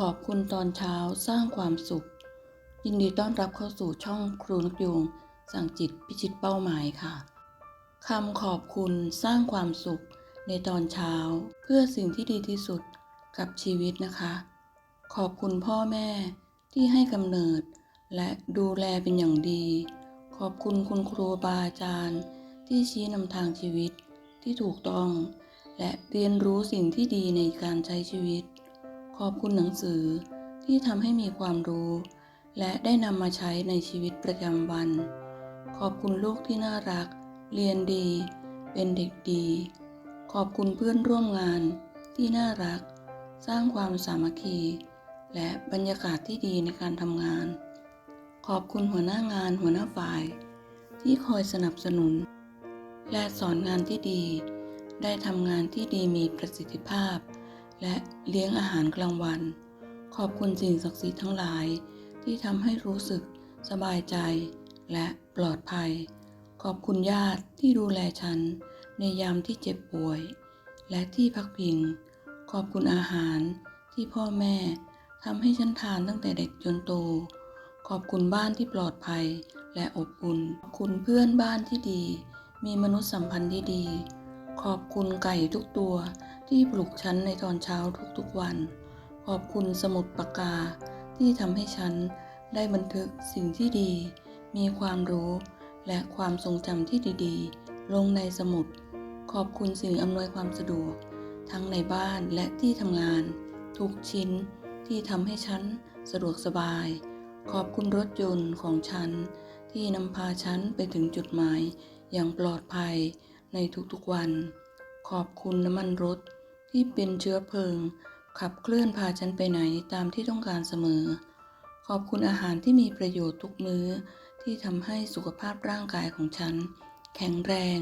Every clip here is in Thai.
ขอบคุณตอนเช้าสร้างความสุข ยินดีต้อนรับเข้าสู่ช่องครูนกยูงสั่งจิตพิชิตเป้าหมายค่ะคำขอบคุณสร้างความสุขในตอนเช้า เพื่อสิ่งที่ดีที่สุดกับชีวิตนะคะ ขอบคุณพ่อแม่ที่ให้กำเนิด และดูแลเป็นอย่างดี ขอบคุณคุณครูบาอาจารย์ ที่ชี้นำทางชีวิตที่ถูกต้อง และเรียนรู้สิ่งที่ดีในการใช้ชีวิต ขอบคุณหนังสือที่ทำให้มีความรู้ และได้นำมาใช้ในชีวิตประจำวัน ขอบคุณลูกที่น่ารัก เรียนดี เป็นเด็กดี ขอบคุณเพื่อนร่วมงานที่น่ารัก สร้างความสามัคคี และบรรยากาศที่ดีในการทำงาน ขอบคุณหัวหน้างานหัวหน้าฝ่าย ที่คอยสนับสนุน และสอนงานที่ดี ได้ทำงานที่ดีมีประสิทธิภาพ และเลี้ยงอาหารกลางวัน ขอบคุณสิ่งศักดิ์สิทธิ์ทั้งหลาย ที่ทำให้รู้สึกสบายใจ และปลอดภัย ขอบคุณญาติที่ดูแลฉัน ในยามที่เจ็บป่วย และที่พักพิง ขอบคุณอาหารที่พ่อแม่ทำให้ฉันทานตั้งแต่เด็กจนโต ขอบคุณบ้านที่ปลอดภัยและอบอุ่น ขอบคุณเพื่อนบ้านที่ดี มีมนุษยสัมพันธ์ที่ดี ขอบคุณไก่ทุกตัว ที่ปลุกฉันในตอนเช้าทุกๆวัน ขอบคุณสมุดปากกาที่ทำให้ฉันได้บันทึกสิ่งที่ดี มีความรู้ และความทรงจำที่ดีๆ ลงในสมุด ขอบคุณสิ่งอำนวยความสะดวก ทั้งในบ้านและที่ทำงาน ทุกชิ้นที่ทำให้ฉันสะดวกสบาย ขอบคุณรถยนต์ของฉัน ที่นำพาฉันไปถึงจุดหมายอย่างปลอดภัยในทุกๆวัน ขอบคุณน้ำมันรถ ที่เป็นเชื้อเพลิง ขับเคลื่อนพาฉันไปไหนตามที่ต้องการเสมอ ขอบคุณอาหารที่มีประโยชน์ทุกมื้อ ที่ทำให้สุขภาพร่างกายของฉัน แข็งแรง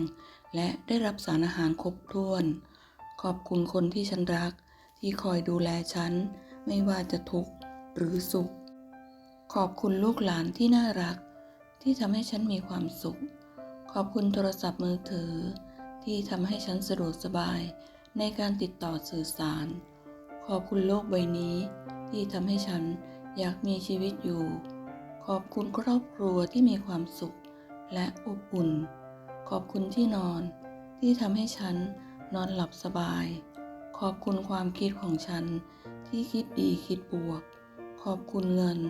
และได้รับสารอาหารครบถ้วน ขอบคุณคนที่ฉันรัก ที่คอยดูแลฉัน ไม่ว่าจะทุกข์หรือสุข ขอบคุณลูกหลานที่น่ารัก ที่ทำให้ฉันมีความสุข ขอบคุณโทรศัพท์มือถือ ที่ทำให้ฉันสะดวกสบาย ในการติดต่อสื่อสาร ขอบคุณโลกใบนี้ ที่ทำให้ฉันอยากมีชีวิตอยู่ ขอบคุณครอบครัวที่มีความสุขและอบอุ่น ขอบคุณที่นอน ที่ทำให้ฉันนอนหลับสบาย ขอบคุณความคิดของฉัน ที่คิดดีคิดบวก ขอบคุณเงิน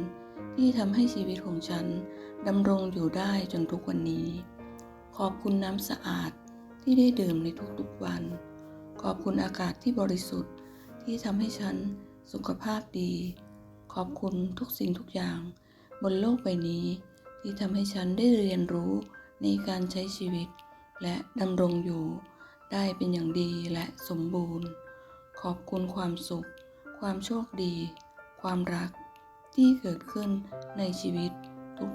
ที่ทำให้ชีวิตของฉันดำรงอยู่ได้จนทุกวันนี้ ขอบคุณน้ำสะอาดที่ได้ดื่มในทุกๆวัน ขอบคุณอากาศที่บริสุทธิ์ที่ทำให้ฉันสุขภาพดี ขอบคุณทุกสิ่งทุกอย่าง บนโลกใบนี้ ที่ทำให้ฉันได้เรียนรู้ในการใช้ชีวิต และดำรงอยู่ ได้เป็นอย่างดีและสมบูรณ์ ขอบคุณความสุข ความโชคดี ความรัก ที่เกิดขึ้นในชีวิต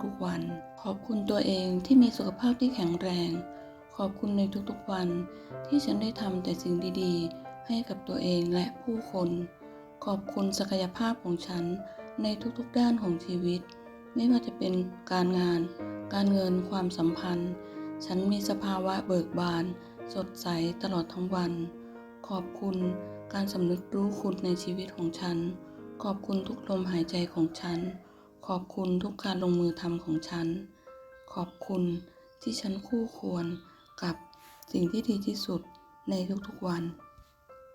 ทุกๆวัน ขอบคุณตัวเองที่มีสุขภาพที่แข็งแรง ขอบคุณในทุกๆวัน ที่ฉันได้ทำแต่สิ่งดีๆ ให้กับตัวเองและผู้คน ขอบคุณศักยภาพของฉันในทุกๆด้านของชีวิต ไม่ว่าจะเป็นการงาน การเงินความสัมพันธ์ ฉันมีสภาวะเบิกบาน สดใสตลอดทั้งวัน ขอบคุณการสำนึกรู้คุณในชีวิตของฉัน ขอบคุณทุกลมหายใจของฉัน ขอบคุณทุกการลงมือทำของฉัน ขอบคุณที่ฉันคู่ควร กับสิ่งที่ดีที่สุดในทุกๆวัน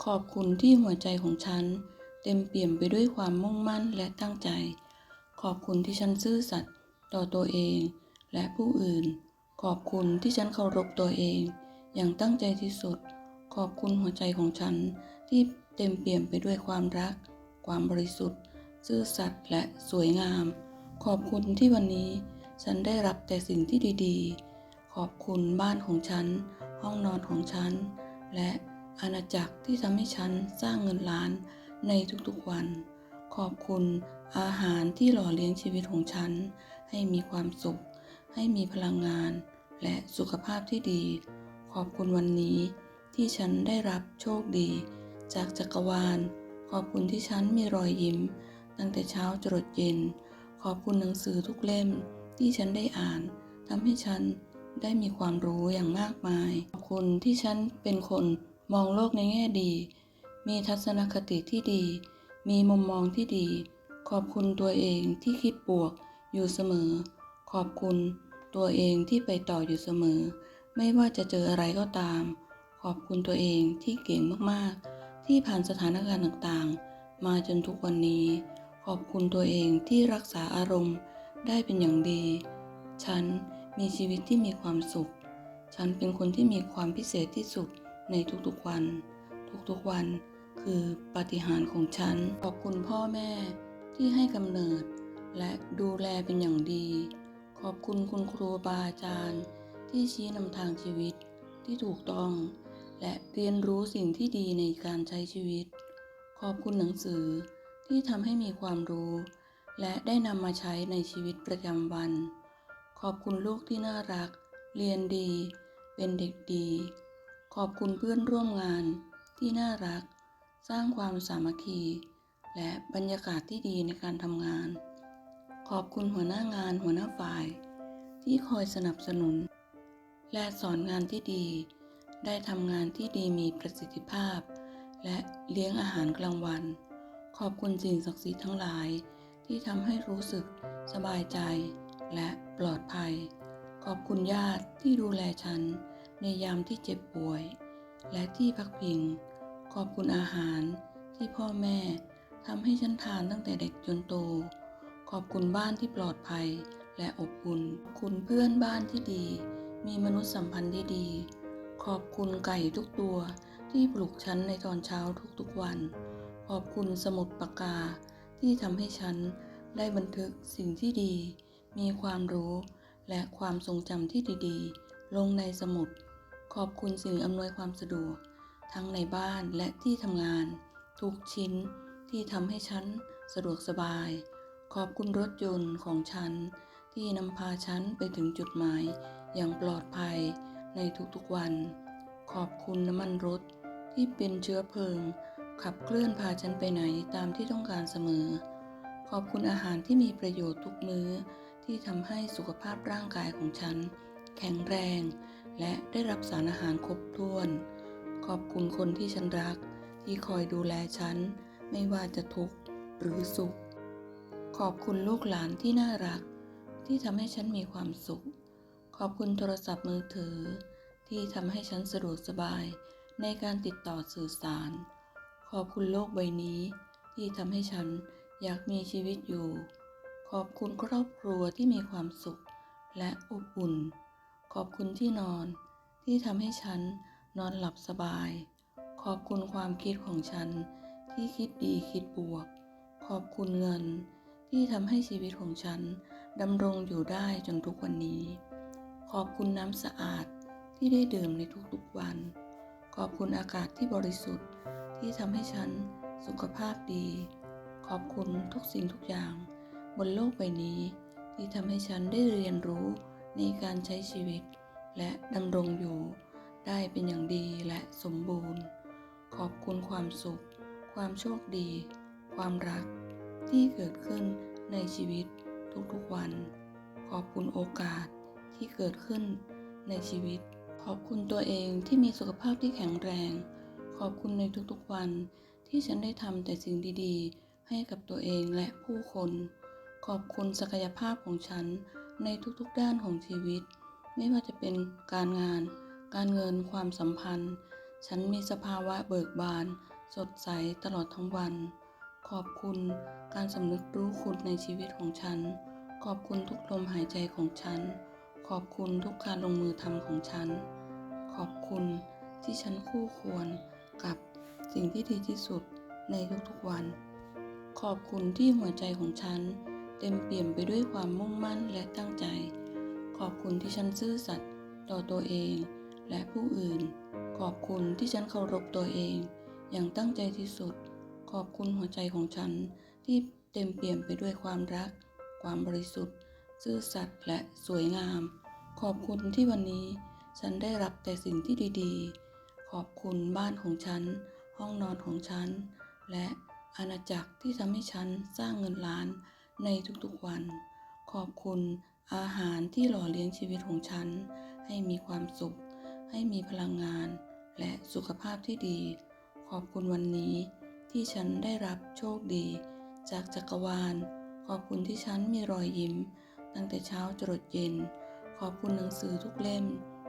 ขอบคุณที่หัวใจของฉัน เต็มเปี่ยมไปด้วยความมุ่งมั่นและตั้งใจ ขอบคุณที่ฉันซื่อสัตย์ต่อตัวเอง และผู้อื่น ขอบคุณที่ฉันเคารพตัวเอง อย่างตั้งใจที่สุด ขอบคุณหัวใจของฉันที่เต็มเปี่ยมไปด้วยความรัก ความบริสุทธิ์ ซื่อสัตย์และสวยงาม ขอบคุณที่วันนี้ฉันได้รับแต่สิ่งที่ดีๆ ขอบคุณบ้านของฉัน ห้องนอนของฉัน และอาณาจักรที่ทำให้ฉันสร้างเงินล้านในทุกๆวัน ขอบคุณอาหารที่หล่อเลี้ยงชีวิตของฉัน ให้มีความสุข ให้มีพลังงาน และสุขภาพที่ดี ขอบคุณวันนี้ ที่ฉันได้รับโชคดี จากจักรวาล ขอบคุณที่ฉันมีรอยยิ้ม ตั้งแต่เช้าจรดเย็น ขอบคุณหนังสือทุกเล่มที่ฉันได้อ่านทำให้ฉัน ได้มีความรู้อย่างมากมาย ขอบคุณที่ฉันเป็นคนมองโลกในแง่ดี มีทัศนคติที่ดี มีมุมมองที่ดี ขอบคุณตัวเองที่คิดบวกอยู่เสมอ ขอบคุณตัวเองที่ไปต่ออยู่เสมอ ไม่ว่าจะเจออะไรก็ตาม ขอบคุณตัวเองที่เก่งมากๆ ที่ผ่านสถานการณ์ต่างๆ มาจนทุกวันนี้ ขอบคุณตัวเองที่รักษาอารมณ์ได้เป็นอย่างดี ฉัน มีชีวิตที่มีความสุข ฉันเป็นคนที่มีความพิเศษที่สุดในทุกๆวัน ทุกๆวันคือปฏิหารของฉัน ขอบคุณพ่อแม่ที่ให้กำเนิด และดูแลเป็นอย่างดี ขอบคุณคุณครูบาอาจารย์ ที่ชี้นำทางชีวิตที่ถูกต้อง และเรียนรู้สิ่งที่ดีในการใช้ชีวิต ขอบคุณหนังสือที่ทำให้มีความรู้ และได้นำมาใช้ในชีวิตประจำวัน ขอบคุณลูกที่น่ารัก เรียนดี เป็นเด็กดี ขอบคุณเพื่อนร่วมงานที่น่ารัก สร้างความสามัคคี และบรรยากาศที่ดีในการทำงาน ขอบคุณหัวหน้างานหัวหน้าฝ่าย ที่คอยสนับสนุน และสอนงานที่ดี ได้ทำงานที่ดีมีประสิทธิภาพ และเลี้ยงอาหารกลางวัน ขอบคุณสิ่งศักดิ์สิทธิ์ทั้งหลายที่ทำให้รู้สึกสบายใจและ ปลอดภัย ขอบคุณญาติที่ดูแลฉัน ในยามที่เจ็บป่วย และที่พักพิง ขอบคุณอาหารที่พ่อแม่ทำให้ฉันทานตั้งแต่เด็กจนโต ขอบคุณบ้านที่ปลอดภัยและอบอุ่น คุณเพื่อนบ้านที่ดี มีมนุษยสัมพันธ์ที่ดี ขอบคุณไก่ทุกตัวที่ปลุกฉันในตอนเช้าทุกๆวัน ขอบคุณสมุดปากกาที่ทำให้ฉันได้บันทึกสิ่งที่ดี มีความรู้และความทรงจำที่ดีๆ ลงในสมุด ขอบคุณสิ่งอำนวยความสะดวก ทั้งในบ้านและที่ทำงาน ทุกชิ้นที่ทำให้ฉันสะดวกสบาย ขอบคุณรถยนต์ของฉัน ที่นำพาฉันไปถึงจุดหมาย อย่างปลอดภัยในทุกๆวัน ขอบคุณน้ำมันรถที่เป็นเชื้อเพลิง ขับเคลื่อนพาฉันไปไหนตามที่ต้องการเสมอ ขอบคุณอาหารที่มีประโยชน์ทุกมื้อ ที่ทำให้สุขภาพร่างกายของฉัน แข็งแรง และได้รับสารอาหารครบถ้วน ขอบคุณคนที่ฉันรัก ที่คอยดูแลฉัน ไม่ว่าจะทุกข์หรือสุข ขอบคุณลูกหลานที่น่ารัก ที่ทำให้ฉันมีความสุข ขอบคุณโทรศัพท์มือถือ ที่ทำให้ฉันสะดวกสบายในการติดต่อสื่อสาร ขอบคุณโลกใบนี้ ที่ทำให้ฉันอยากมีชีวิตอยู่ ขอบคุณครอบครัวที่มีความสุขและอบอุ่น ขอบคุณที่นอนที่ทำให้ฉันนอนหลับสบาย ขอบคุณความคิดของฉันที่คิดดีคิดบวก ขอบคุณเงินที่ทำให้ชีวิตของฉันดำรงอยู่ได้จนทุกวันนี้ ขอบคุณน้ำสะอาดที่ได้ดื่มในทุกๆวัน ขอบคุณอากาศที่บริสุทธิ์ที่ทำให้ฉันสุขภาพดี ขอบคุณทุกสิ่งทุกอย่าง บนโลกใบนี้ ที่ทำให้ฉันได้เรียนรู้ในการใช้ชีวิต และดำรงอยู่ ได้เป็นอย่างดีและสมบูรณ์ ขอบคุณความสุข ความโชคดี ความรัก ที่เกิดขึ้นในชีวิตทุกๆวัน ขอบคุณโอกาสที่เกิดขึ้นในชีวิต ขอบคุณตัวเองที่มีสุขภาพที่แข็งแรง ขอบคุณในทุกๆวันที่ฉันได้ทำแต่สิ่งดีๆ ให้กับตัวเองและผู้คน ขอบคุณศักยภาพของฉันในทุกๆด้านของชีวิต ไม่ว่าจะเป็นการงาน การเงินความสัมพันธ์ ฉันมีสภาวะเบิกบาน สดใสตลอดทั้งวัน ขอบคุณการสำนึกรู้คุณในชีวิตของฉัน ขอบคุณทุกลมหายใจของฉัน ขอบคุณทุกการลงมือทำของฉัน ขอบคุณที่ฉันคู่ควรกับสิ่งที่ดีที่สุดในทุกๆวัน ขอบคุณที่หัวใจของฉัน เต็มเปี่ยมไปด้วยความมุ่งมั่นและตั้งใจ ขอบคุณที่ฉันซื่อสัตย์ต่อตัวเองและผู้อื่น ขอบคุณที่ฉันเคารพตัวเอง อย่างตั้งใจที่สุด ขอบคุณหัวใจของฉันที่เต็มเปี่ยมไปด้วยความรัก ความบริสุทธิ์ ซื่อสัตย์และสวยงาม ขอบคุณที่วันนี้ฉันได้รับแต่สิ่งที่ดีๆ ขอบคุณบ้านของฉัน ห้องนอนของฉัน และอาณาจักรที่ทำให้ฉันสร้างเงินล้าน ในทุกๆวัน ขอบคุณอาหารที่หล่อเลี้ยงชีวิตของฉัน ให้มีความสุข ให้มีพลังงาน และสุขภาพที่ดี ขอบคุณวันนี้ที่ฉันได้รับโชคดี จากจักรวาล ขอบคุณที่ฉันมีรอยยิ้ม ตั้งแต่เช้าจรดเย็น ขอบคุณหนังสือทุกเล่ม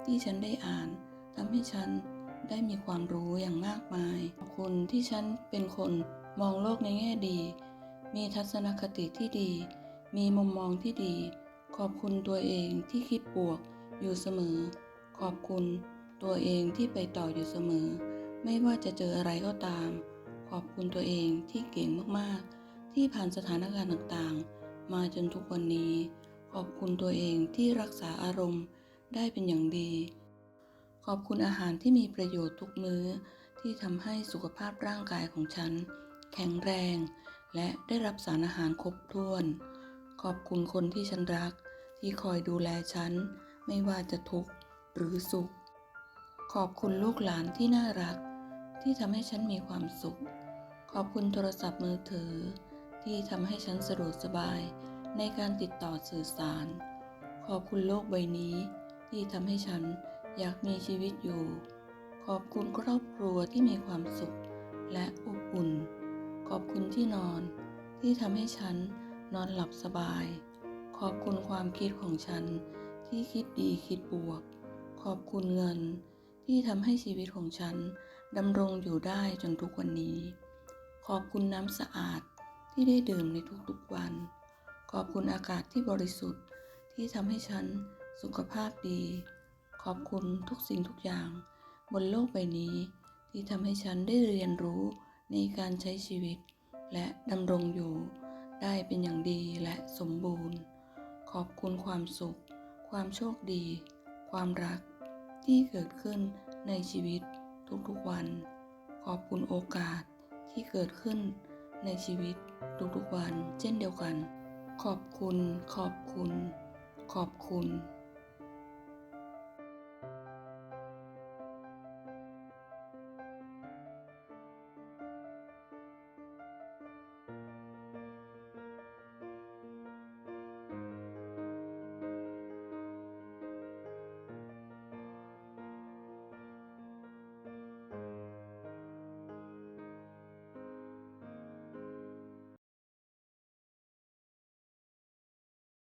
ที่ฉันได้อ่านทำให้ฉันได้มีความรู้อย่างมากมาย ขอบคุณที่ฉันเป็นคนมองโลกในแง่ดี มีทัศนคติที่ดี มีมุมมองที่ดี ขอบคุณตัวเองที่คิดบวกอยู่เสมอ ขอบคุณตัวเองที่ไปต่ออยู่เสมอ ไม่ว่าจะเจออะไรก็ตาม ขอบคุณตัวเองที่เก่งมากๆ ที่ผ่านสถานการณ์ต่างๆ มาจนทุกวันนี้ ขอบคุณตัวเองที่รักษาอารมณ์ได้เป็นอย่างดี ขอบคุณอาหารที่มีประโยชน์ทุกมื้อ ที่ทำให้สุขภาพร่างกายของฉัน แข็งแรง และได้รับสารอาหารครบถ้วน ขอบคุณคนที่ฉันรัก ที่คอยดูแลฉัน ไม่ว่าจะทุกข์หรือสุข ขอบคุณลูกหลานที่น่ารัก ที่ทำให้ฉันมีความสุข ขอบคุณโทรศัพท์มือถือ ที่ทำให้ฉันสะดวกสบายในการติดต่อสื่อสาร ขอบคุณโลกใบนี้ ที่ทำให้ฉันอยากมีชีวิตอยู่ ขอบคุณครอบครัวที่มีความสุขและอบอุ่น ขอบคุณที่นอนที่ทำให้ฉันนอนหลับสบาย ขอบคุณความคิดของฉันที่คิดดีคิดบวก ขอบคุณเงินที่ทำให้ชีวิตของฉันดำรงอยู่ได้จนทุกวันนี้ ขอบคุณน้ำสะอาดที่ได้ดื่มในทุกๆวัน ขอบคุณอากาศที่บริสุทธิ์ที่ทำให้ฉันสุขภาพดี ขอบคุณทุกสิ่งทุกอย่าง บนโลกใบนี้ ที่ทำให้ฉันได้เรียนรู้ ในการใช้ชีวิต และดำรงอยู่ ได้เป็นอย่างดีและสมบูรณ์ ขอบคุณความสุข ความโชคดี ความรัก ที่เกิดขึ้นในชีวิตทุกๆวัน ขอบคุณโอกาสที่เกิดขึ้นในชีวิตทุกๆวัน เช่นเดียวกัน ขอบคุณ ขอบคุณ ขอบคุณ